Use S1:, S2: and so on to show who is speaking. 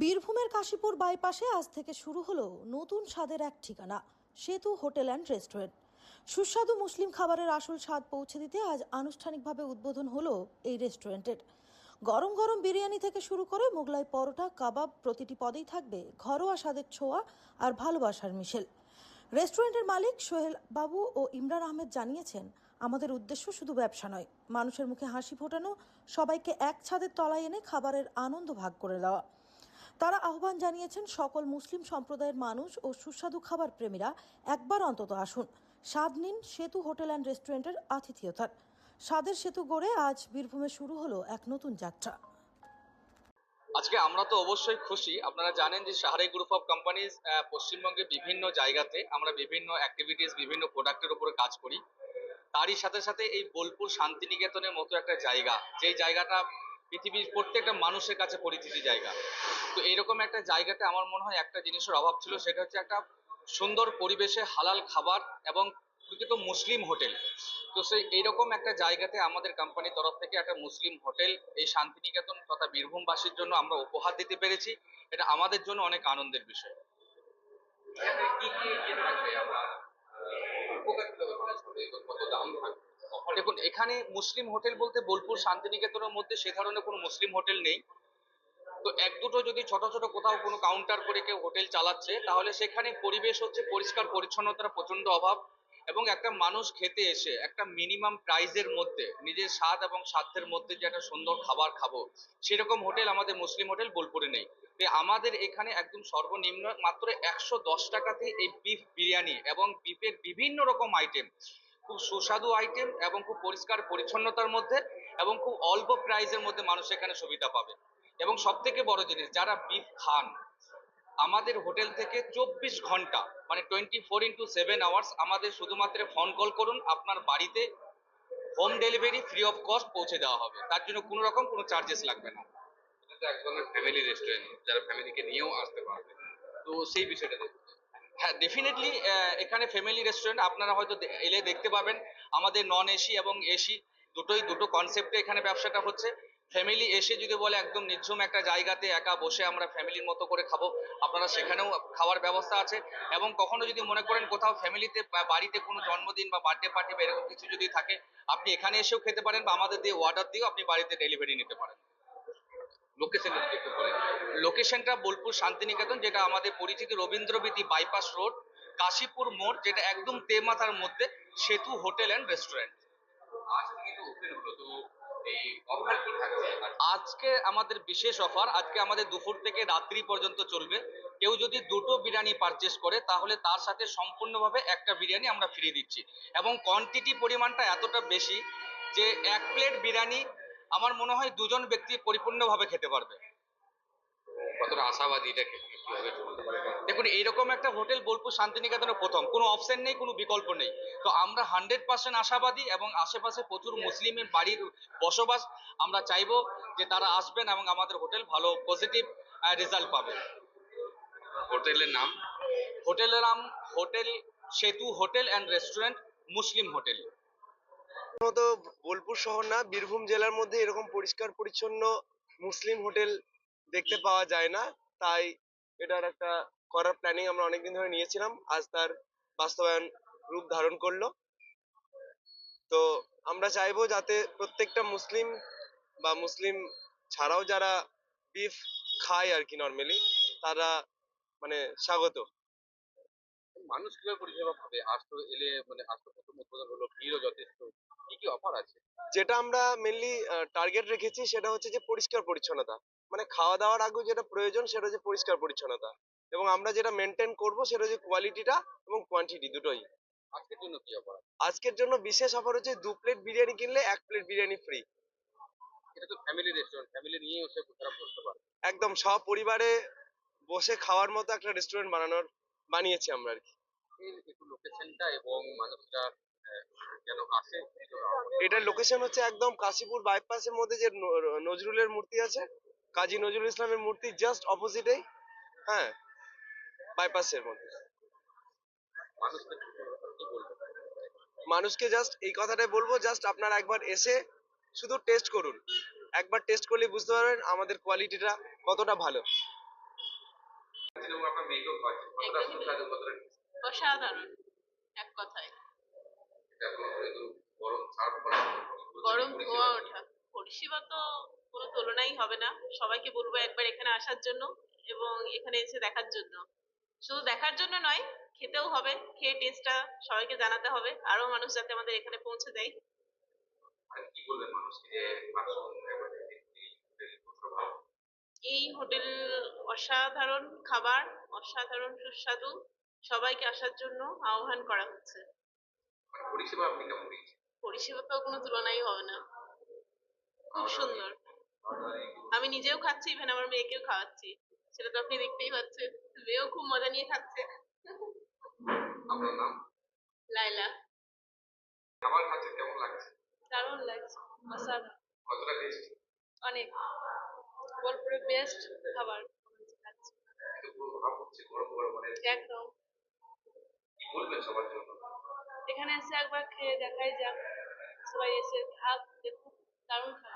S1: বীরভূমের কাশীপুর বাইপাসে আজ থেকে শুরু হলো নতুন স্বাদের এক ঠিকানা, সেতু, হোটেল অ্যান্ড রেস্টুরেন্ট সুস্বাদু মুসলিম খাবারের আসল স্বাদ পৌঁছে দিতে আজ আনুষ্ঠানিকভাবে উদ্বোধন হলো এই রেস্টুরেন্টের গরম গরম বিরিয়ানি থেকে শুরু করে মোগলাই পরোটা, কাবাব প্রতিটি পদেই থাকবে ঘরোয়া স্বাদের ছোঁয়া আর ভালোবাসার মিশেল। রেস্টুরেন্টের মালিক সোহেল বাবু ও ইমরান আহমেদ জানিয়েছেন, আমাদের উদ্দেশ্য শুধু ব্যবসা নয়, মানুষের মুখে হাসি ফোটানো, সবাইকে এক ছাদের তলায় এনে খাবারের আনন্দ ভাগ করে দেওয়া। তারা আহ্বান জানিয়েছেন সকল মুসলিম সম্প্রদায়ের মানুষ ও সুস্বাদু খাবার প্রেমীরা একবার অন্তত আসুন। স্বাদ নিন সেতু হোটেল অ্যান্ড রেস্টুরেন্টের আতিথিয়তার। স্বাদের সেতু গড়ে আজ বীরভূমে শুরু হলো এক নতুন যাত্রা।
S2: আজকে আমরা তো অবশ্যই খুশি। আপনারা জানেন যে সাহারে গ্রুপ অফ কোম্পানিজ পশ্চিমবঙ্গে বিভিন্ন জায়গাতে আমরা বিভিন্ন অ্যাক্টিভিটিস বিভিন্ন প্রোডাক্টের উপরে কাজ করি। তারই সাথে সাথে এই বোলপুর শান্তিনিকেতনের মতো একটা জায়গা, যেই জায়গাটা পৃথিবীর প্রত্যেকটা মানুষের কাছে পরিচিতি জায়গা। তো এইরকম একটা জায়গাতে আমার মনে হয় একটা জিনিসের অভাব ছিল, সেটা হচ্ছে একটা সুন্দর পরিবেশে হালাল খাবার এবং প্রকৃত মুসলিম হোটেল। তো সেই এইরকম একটা জায়গাতে আমাদের কোম্পানির তরফ থেকে একটা মুসলিম হোটেল, এই শান্তিনিকেতন তথা বীরভূমবাসীর জন্য আমরা উপহার দিতে পেরেছি। এটা আমাদের জন্য অনেক আনন্দের বিষয়। কি কি থাকবে উপকার কত দাম থাকবে? দেখুন, এখানে মুসলিম হোটেল বলতে বোলপুর শান্তিনিকেতনের মধ্যে সে ধরনের কোনো মুসলিম হোটেল নেই। তো এক দুটো যদি ছোট ছোট কোথাও কোনো কাউন্টার করে কেউ হোটেল চালাচ্ছে, তাহলে সেখানে পরিবেশ হচ্ছে পরিষ্কার, পরিচ্ছন্নতার প্রচণ্ড অভাব এবং একটা মানুষ খেতে এসে একটা মিনিমাম প্রাইজের মধ্যে, নিজের স্বাদ এবং সাধ্যের মধ্যে যে একটা সুন্দর খাবার খাব, সেরকম হোটেল আমাদের মুসলিম হোটেল বোলপুরে নেই। আমাদের এখানে একদম সর্বনিম্ন মাত্র একশো দশ টাকাতে এই বিফ বিরিয়ানি এবং বিফের বিভিন্ন রকম আইটেম খুব সুস্বাদু আইটেম এবং খুব পরিষ্কার পরিচ্ছন্নতার মধ্যে এবং খুব অল্প প্রাইসের মধ্যে মানুষ এখানে সুবিধা পাবে। এবং সব থেকে বড় জিনিস, যারা বিফ খান, আমাদের হোটেল থেকে চব্বিশ ঘণ্টা মানে twenty four into seven hours আমাদের শুধুমাত্র ফোন কল করুন, আপনার বাড়িতে home delivery free of cost পৌঁছে দেওয়া হবে। তার জন্য কোনো রকম কোনো চার্জেস লাগবে না।
S3: এটা এক ধরনের ফ্যামিলি রেস্টুরেন্ট যারা ফ্যামিলিকে নিয়েও আসতে পারবে। তো সেই বিষয়টা
S2: হ্যাঁ ডেফিনেটলি এখানে ফ্যামিলি রেস্টুরেন্ট আপনারা হয়তো এলে দেখতে পাবেন। আমাদের নন এসি এবং এসি দুটোই দুটো কনসেপ্টে এখানে ব্যবসাটা হচ্ছে। ফ্যামিলি এসে যদি বলে একদম নির্ঝুম একটা জায়গাতে একা বসে আমরা ফ্যামিলির মতো করে খাব, আপনারা সেখানেও খাওয়ার ব্যবস্থা আছে। এবং কখনো যদি মনে করেন কোথাও ফ্যামিলিতে বাড়িতে কোনো জন্মদিন বা বার্থডে পার্টি বা এরকম কিছু যদি থাকে, আপনি এখানে এসেও খেতে পারেন বা আমাদের দিয়ে অর্ডার দিয়েও আপনি বাড়িতে ডেলিভারি নিতে পারেন।
S3: লোকেশন
S2: লোকেশনটা বোলপুর শান্তিনিকেতন যেটা আমাদের পরিচিত রবীন্দ্রবীতি বাইপাস রোড কাশীপুর মোড় যেটা একদম তেমাথার মধ্যে সেতু হোটেল অ্যান্ড রেস্টুরেন্ট।
S3: আজ থেকে তো ওপেন হলো তো এই অফার কি থাকছে? আর
S2: আজকে আমাদের বিশেষ অফার আজকে আমাদের দুপুর থেকে রাত্রি পর্যন্ত চলবে। কেউ যদি দুটো বিরিয়ানি পারচেস করে তাহলে তার সাথে সম্পূর্ণভাবে একটা বিরিয়ানি আমরা ফ্রি দিচ্ছি। এবং কোয়ান্টিটি পরিমাণটা এতটা বেশি যে এক প্লেট বিরিয়ানি আমার মনে হয় দুজন ব্যক্তি পরিপূর্ণভাবে খেতে পারবে।
S3: কতটা আশাবাদী এটা
S2: দেখুন এইরকম একটা হোটেল বোলপুর শান্তিনিকেতনের প্রথম। কোনো অপশন নেই কোনো বিকল্প নেই। তো আমরা হান্ড্রেড পার্সেন্ট আশাবাদী এবং আশেপাশে প্রচুর মুসলিমের বাড়ির বসবাস আমরা চাইব যে তারা আসবেন এবং আমাদের হোটেল ভালো পজিটিভ রেজাল্ট পাবে।
S3: হোটেলের নাম?
S2: হোটেলের নাম hotel Setu hotel and restaurant Muslim hotel.
S4: প্রথমত বোলপুর শহর না বীরভূম জেলার মধ্যে এরকম পরিষ্কার পরিচ্ছন্ন মুসলিম হোটেল দেখতে পাওয়া যায় না। তাই এটার একটা করার প্ল্যানিং আমরা অনেকদিন ধরে নিয়েছিলাম। আজ তার বাস্তবায়ন রূপ ধারণ করল। তো আমরা চাইব যাতে প্রত্যেকটা মুসলিম বা মুসলিম ছাড়াও যারা বিফ খায় আর কি নর্মালি তারা মানে স্বাগত।
S3: মানুষ কীভাবে পরিষেবা পাবে? আজ তো এলে মানে আজ তো প্রথম উদ্বোধন হলো ভিড়ও যথেষ্ট। কি কি অফার আছে?
S4: যেটা আমরা মেনলি টার্গেট রেখেছি সেটা হচ্ছে যে পরিষ্কার পরিচ্ছন্নতা। মানে খাওয়া দাওয়ার আগে যেটা প্রয়োজন সেটা হচ্ছে পরিষ্কার পরিচ্ছন্নতা। এবং আমরা যেটা মেনটেন করব সেটা হচ্ছে কোয়ালিটিটা এবং কোয়ান্টিটি দুটোই।
S3: আজকের জন্য কি অফার
S4: আজকের জন্য বিশেষ অফার হচ্ছে দু প্লেট বিরিয়ানি কিনলে এক প্লেট বিরিয়ানি ফ্রি
S3: এটা তো ফ্যামিলি রেস্টুরেন্ট ফ্যামিলি নিয়ে এসে তারা বসতে পারে।
S4: একদম সপরিবারে বসে খাওয়ার মতো একটা রেস্টুরেন্ট বানানোর বানিয়েছি আমরা আর কি।
S3: একটু লোকেশনটা এবং মানুষরা আহ, যেন আসে
S4: এটার লোকেশন হচ্ছে একদম কাশীপুর বাইপাসের মধ্যে যে নজরুলের মূর্তি আছে কাজী নজরুল ইসলামের মূর্তি জাস্ট অপোজিটেই হ্যাঁ বাইপাসের মধ্যে।
S3: মানুষকে
S4: জাস্ট এই কথাটাই বলব জাস্ট আপনারা একবার এসে শুধু টেস্ট করুন। একবার টেস্ট করলে বুঝতে পারবেন আমাদের কোয়ালিটিটা কতটা ভালো।
S5: অসাধারণ, এক কথায়।
S3: গরম
S5: পরিষেবা তো কোনো তুলনাই হবে না। সবাইকে বলব একবার এখানে আসার জন্য এবং এখানে এসে দেখার জন্য। শুধু দেখার জন্য নয় খেতেও হবে খেয়ে টেস্টটা সবাইকে জানাতে হবে। আরও মানুষ যাতে আমাদের এখানে পৌঁছে দেয়। এই হোটেল অসাধারণ খাবার অসাধারণ সুস্বাদু সবাইকে আসার জন্য আহ্বান করা হচ্ছে।
S3: মানে পরিষেবা
S5: তো কোনো তুলনাই হবে না। খুব সুন্দর। আমি নিজেও খাচ্ছি ইভেন আমার মেয়েকেও খাওয়াচ্ছি। সেটা তো আপনি দেখতেই পাচ্ছেন। মেয়েও খুব মজা নিয়ে খাচ্ছে।
S3: আপনার নাম
S5: লাইলা
S3: খাচ্ছেন কেমন লাগছে?
S5: দারুণ লাগছে।
S3: কতটা টেস্ট
S5: অনেক। বোলপুরে বেস্ট খাবার
S3: মানে
S5: একদম।
S3: বলবেন সবার জন্য?
S5: এখানে এসে একবার খেয়ে দেখাই যাক। সবাই এসে খাক দেখুক দারুণ খাবার